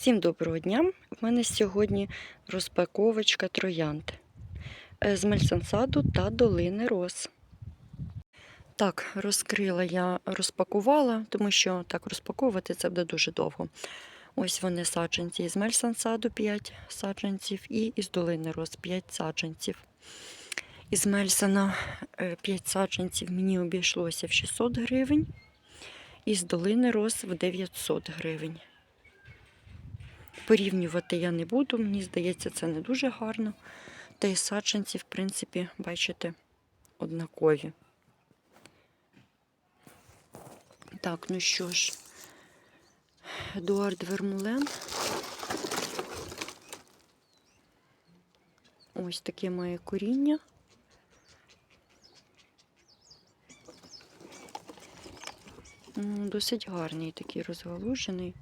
Всім доброго дня! В мене сьогодні розпаковочка троянд е, з Мельсансаду та долини роз. Так, розкрила я, розпакувала, тому що так розпаковувати це буде дуже довго. Ось вони саджанці із Мельсансаду 5 саджанців і із долини роз 5 саджанців. Із Мельсона 5 саджанців мені обійшлося в 600 гривень, із долини роз в 900 гривень. Порівнювати я не буду, мені здається, це не дуже гарно. Та й саджанці, в принципі, бачите, однакові. Так, ну що ж, Едуард Вермулен. Ось таке має коріння. Досить гарний такий розгалужений.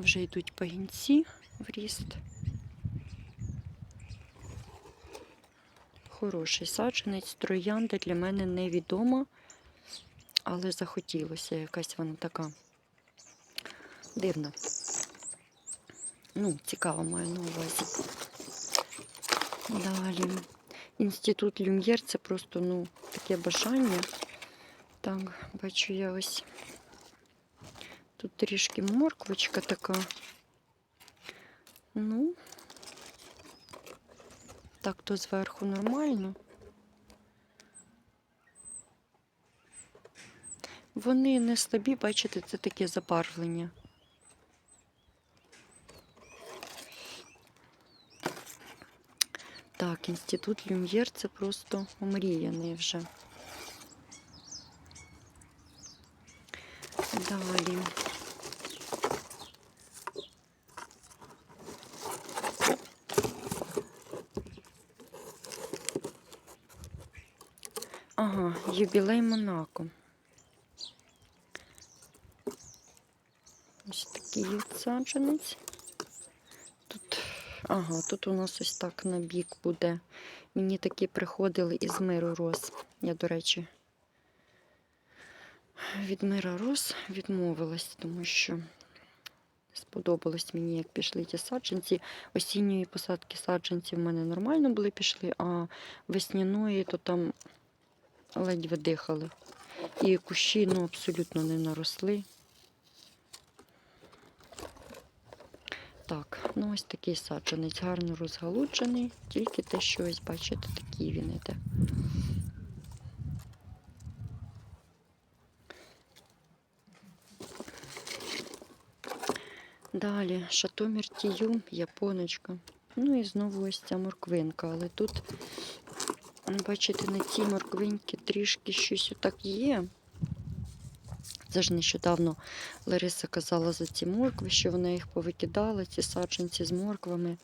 Вже йдуть пагінці в ріст. Хороший саджанець, троянда для мене невідома, але захотілося якась вона така дивна. Ну, цікаво маю на увазі. Далі. Інститут Люм'єр це просто ну, таке бажання. Так, бачу я ось. Тут трішки морквочка така. Ну, так то зверху нормально. Вони не слабі, бачите, це таке забарвлення. Так, інститут Люм'єр це просто омріяний вже. Далі. Ага, юбілей Монако. Ось такий саджанець. Тут, ага, тут у нас ось так на бік буде. Мені такі приходили із миру роз. Я, до речі, від мира роз відмовилась, тому що сподобалось мені, як пішли ті саджанці. Осінньої посадки саджанців в мене нормально були пішли, а весняної то там ледь видихали. І кущі ну, абсолютно не наросли. Так, ну ось такий саджанець, гарно розгалуджений, тільки те, що ось, бачите, такий він іде. Далі Шатомір Тію, японочка. Ну і знову ось ця морквинка, але тут Бачите, на цій морквинці трішки щось отак є. Це ж нещодавно Лариса казала за ці моркви, що вона їх повикидала, ці саджанці з морквами.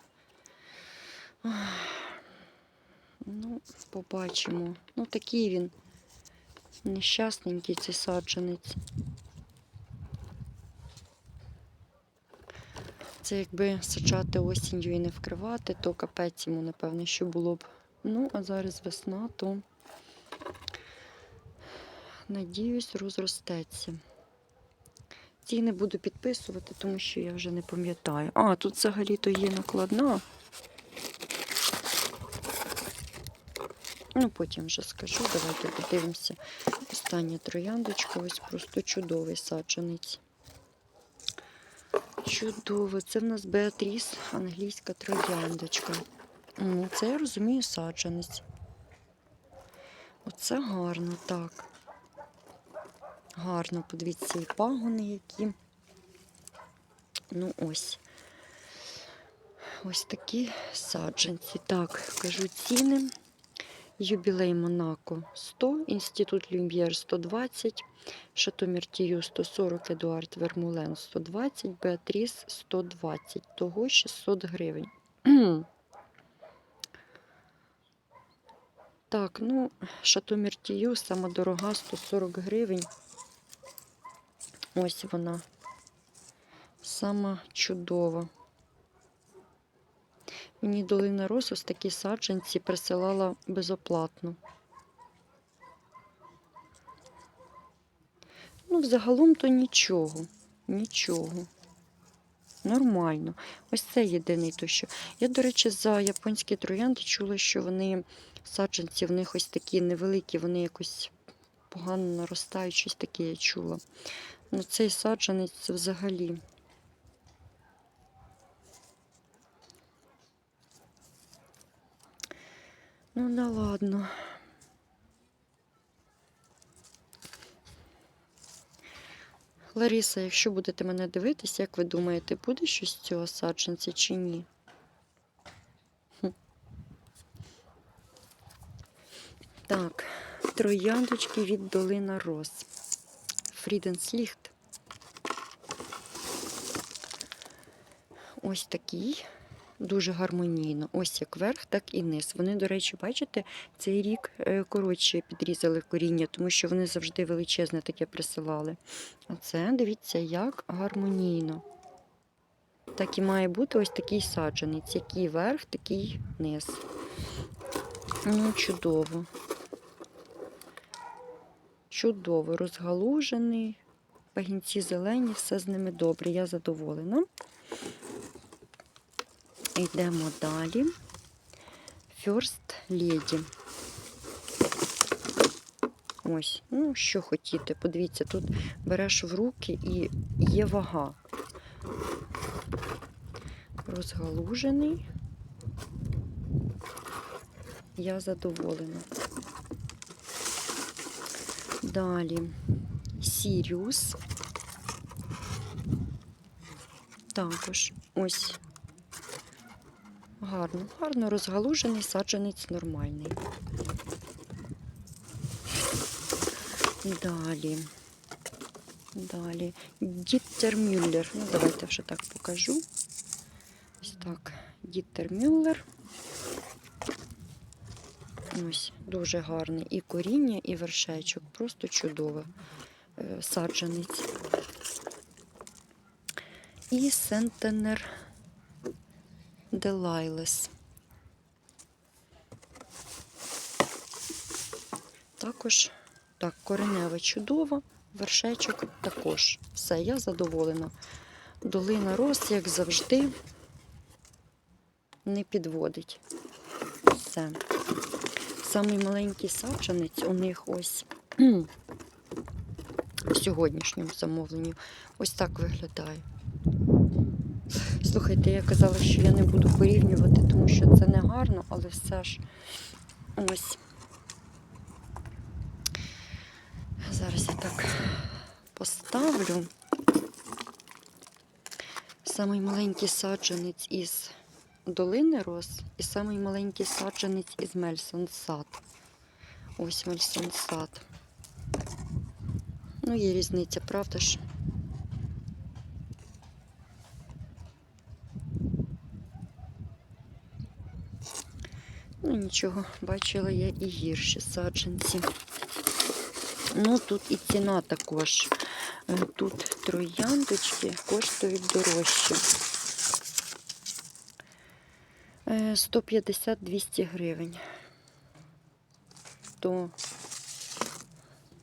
Ну, побачимо. Ну, такий він нещасненький цей саджанець. Це якби саджати осінню і не вкривати, то капець йому, напевне, що було б. Ну, а зараз весна, то, надіюсь, розростеться. Ці не буду підписувати, тому що я вже не пам'ятаю. А, тут взагалі-то є накладна. Ну, потім вже скажу. Давайте подивимося. Остання трояндочка, ось просто чудовий саджанець. Чудово. Це в нас Беатріс, англійська трояндочка. Це я розумію саджанець. Оце гарно, так. Гарно, подивіться, і пагони які. Ну, ось. Ось такі саджанці. Так, кажу ціни. Юбілей Монако 100, Інститут Люм'єр 120, Шатомір Тію 140, Едуард Вермулен 120, Беатріс 120, того 600 гривень. Так, ну, Шатомір Тію, сама дорога, 140 гривень. Ось вона. Сама чудова. Мені долина Рос ось такі саджанці присилала безоплатно. Ну, взагалом то нічого. нічого. Нормально. Ось це єдиний то, що. Я, до речі, за японські троянди чула, що вони саджанці в них ось такі невеликі, вони якось погано наростають, щось таке я чула. Ну, цей саджанець взагалі. Ну, да ладно. Лариса, якщо будете мене дивитись, як ви думаєте, буде щось з цього саджанця чи ні? Так, трояндочки від долина роз. Фріденсліхт. Ось такий. Дуже гармонійно. Ось як верх, так і низ. Вони, до речі, бачите, цей рік е, коротше підрізали коріння, тому що вони завжди величезне таке присилали. А це, дивіться, як гармонійно. Так і має бути ось такий саджанець. Який верх, такий низ. Ну, чудово. Чудово, розгалужений. Пагінці зелені, все з ними добре. Я задоволена. Йдемо далі. First Lady. Ось, ну, що хотіти. Подивіться, тут береш в руки і є вага. Розгалужений. Я задоволена. Далі Сіріус. Також ось Гарно, гарно розгалужений, саджанець нормальний. Далі. Далі. Діттермюллер. Ну, давайте вже так покажу. Ось так. Діттермюллер. Ось, дуже гарний. І коріння, і вершечок. Просто чудово. Е, Саджанець. І сентенер. Делайлес. Також, так, кореневе чудово, вершечок також. Все, я задоволена. Долина роз, як завжди, не підводить. Все. Самий маленький саджанець у них ось в сьогоднішньому замовленні. Ось так виглядає. Слухайте, я казала, що я не буду порівнювати, тому що це не гарно, але все ж ось. Зараз я так поставлю. Самий маленький саджанець із долини роз і самий маленький саджанець із Мельсон сад. Ось Мельсон сад. Ну, є різниця, правда ж? Ну нічого, бачила я і гірші саджанці. Ну, тут і ціна також. Е, Тут трояндочки коштують дорожче. Е, 150-200 гривень. То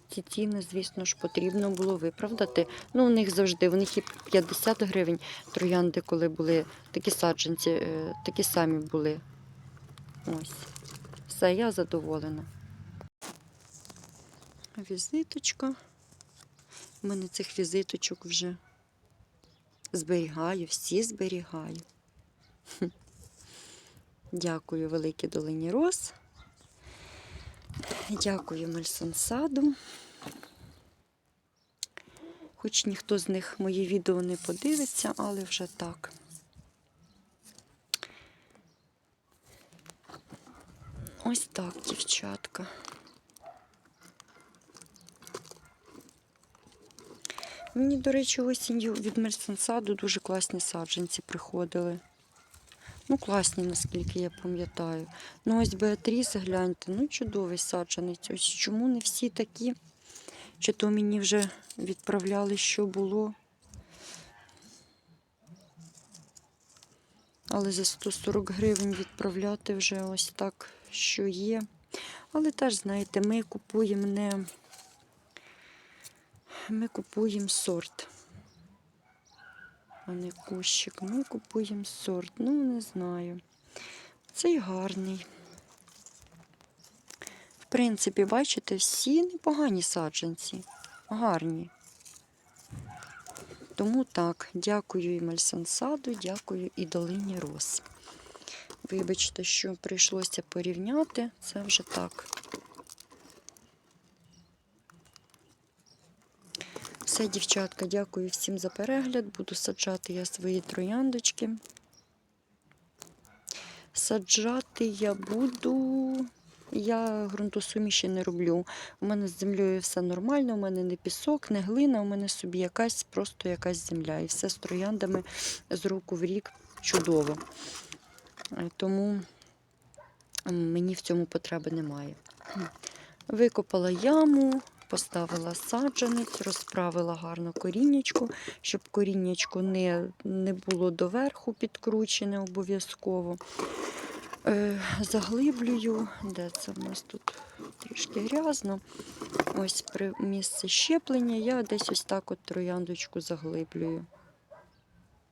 ці ціни, звісно ж, потрібно було виправдати. Ну, у них завжди, у них і 50 гривень троянди, коли були такі саджанці, е, такі самі були. Ось. Все, я задоволена. Візиточка. У мене цих візиточок вже зберігаю, всі зберігаю. Дякую Великій Долині Роз. Дякую Мельсонсаду. Хоч ніхто з них мої відео не подивиться, але вже так. Ось так, дівчатка. Мені, до речі, осінню від Мельсенсаду дуже класні саджанці приходили. Ну, класні, наскільки я пам'ятаю. Ну, ось Беатріс, гляньте, ну чудовий саджанець. Ось чому не всі такі? Чи то мені вже відправляли, що було? Але за 140 гривень відправляти вже ось так, що є. Але теж, знаєте, ми купуємо не ми купуємо сорт. А не кущик. Ми купуємо сорт. Ну, не знаю. Цей гарний. В принципі, бачите, всі непогані саджанці. Гарні. Тому так, дякую і Мальсансаду, дякую і долині Рос. Вибачте, що прийшлося порівняти, це вже так. Все, дівчатка, дякую всім за перегляд. Буду саджати я свої трояндочки. Саджати я буду. Я ґрунтосуміші не роблю. У мене з землею все нормально, у мене не пісок, не глина, у мене собі якась, просто якась земля. І все з трояндами з року в рік чудово. Е, Тому мені в цьому потреби немає. Викопала яму, поставила саджанець, розправила гарно коріннячко, щоб коріннячко не, не було доверху підкручене обов'язково. Е, заглиблюю, де це в нас тут трішки грязно. Ось при місце щеплення я десь ось так от трояндочку заглиблюю.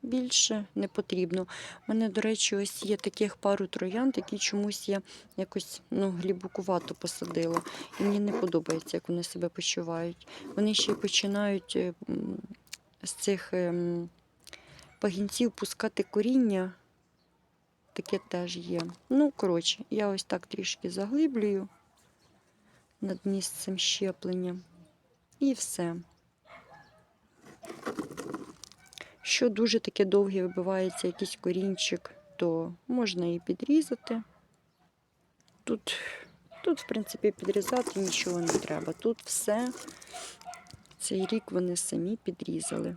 Більше не потрібно. У мене, до речі, ось є таких пару троянд, які чомусь я якось ну, глибокувато посадила. І мені не подобається, як вони себе почувають. Вони ще й починають е, з цих ем, пагінців пускати коріння. Таке теж є. Ну, коротше, я ось так трішки заглиблюю над місцем щеплення. І все. Що дуже таке довге вибивається якийсь корінчик, то можна і підрізати. Тут, тут, в принципі, підрізати нічого не треба. Тут все цей рік вони самі підрізали.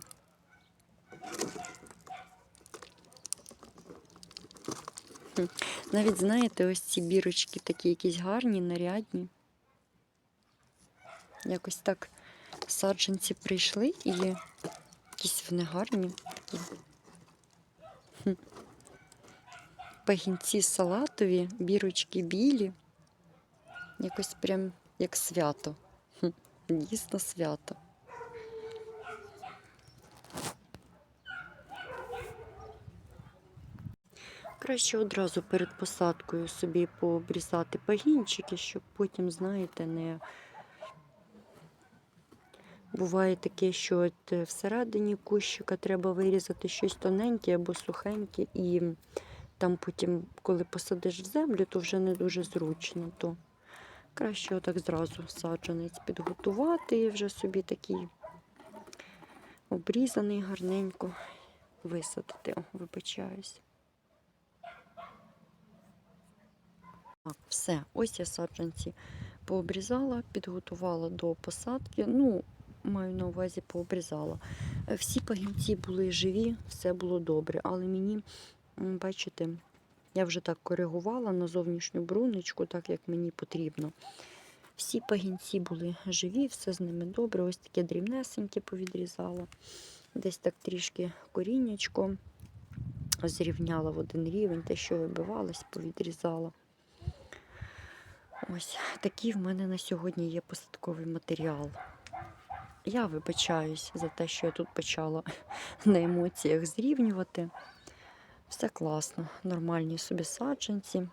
Навіть, знаєте, ось ці бірочки такі якісь гарні, нарядні. Якось так саджанці прийшли і вони гарні. Пагінці салатові, бірочки білі. Якось прям як свято. Дійсно свято. Краще одразу перед посадкою собі пообрізати пагінчики, щоб потім, знаєте, не буває таке, що от е, всередині кущика треба вирізати щось тоненьке або сухеньке, і там потім, коли посадиш в землю, то вже не дуже зручно. То краще отак зразу саджанець підготувати і вже собі такий обрізаний гарненько висадити. О, вибачаюсь. Так, все, ось я саджанці пообрізала, підготувала до посадки. Ну, маю на увазі, пообрізала. Е, Всі пагінці були живі, все було добре, але мені, бачите, я вже так коригувала на зовнішню бруночку, так як мені потрібно. Всі пагінці були живі, все з ними добре. Ось таке дрібнесеньке повідрізала. Десь так трішки коріннячко зрівняла в один рівень, те, що вибивалось, повідрізала. Ось такий в мене на сьогодні є посадковий матеріал. Я вибачаюсь за те, що я тут почала на емоціях зрівнювати. Все класно, нормальні собі саджанці.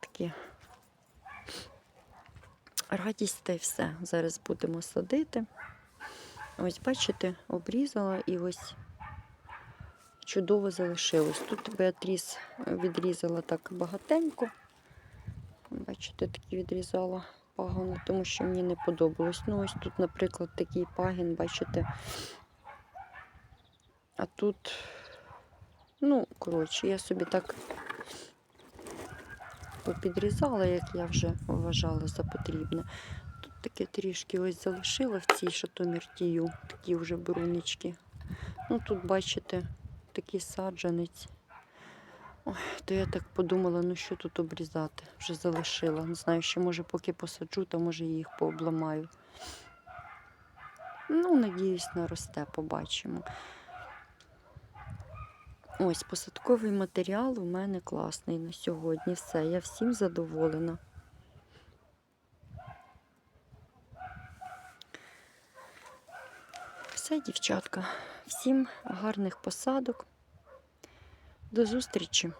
Такі радість та й все. Зараз будемо садити. Ось, бачите, обрізала і ось чудово залишилось. Тут Беатріс відрізала так багатенько. Бачите, такі відрізала пагони, тому що мені не подобалось. Ну, ось тут, наприклад, такий пагін, бачите. А тут, ну, коротше, я собі так попідрізала, як я вже вважала за потрібне. Тут таке трішки ось залишила в цій шатоміртію, такі вже брунички. Ну, тут, бачите, такий саджанець. Ой, то я так подумала, ну що тут обрізати? Вже залишила. Не знаю, ще може поки посаджу, то може їх пообламаю. Ну, надіюсь, наросте, побачимо. Ось посадковий матеріал у мене класний на сьогодні. Все, я всім задоволена. Все. Дівчатка. Всім гарних посадок. До зустрічі!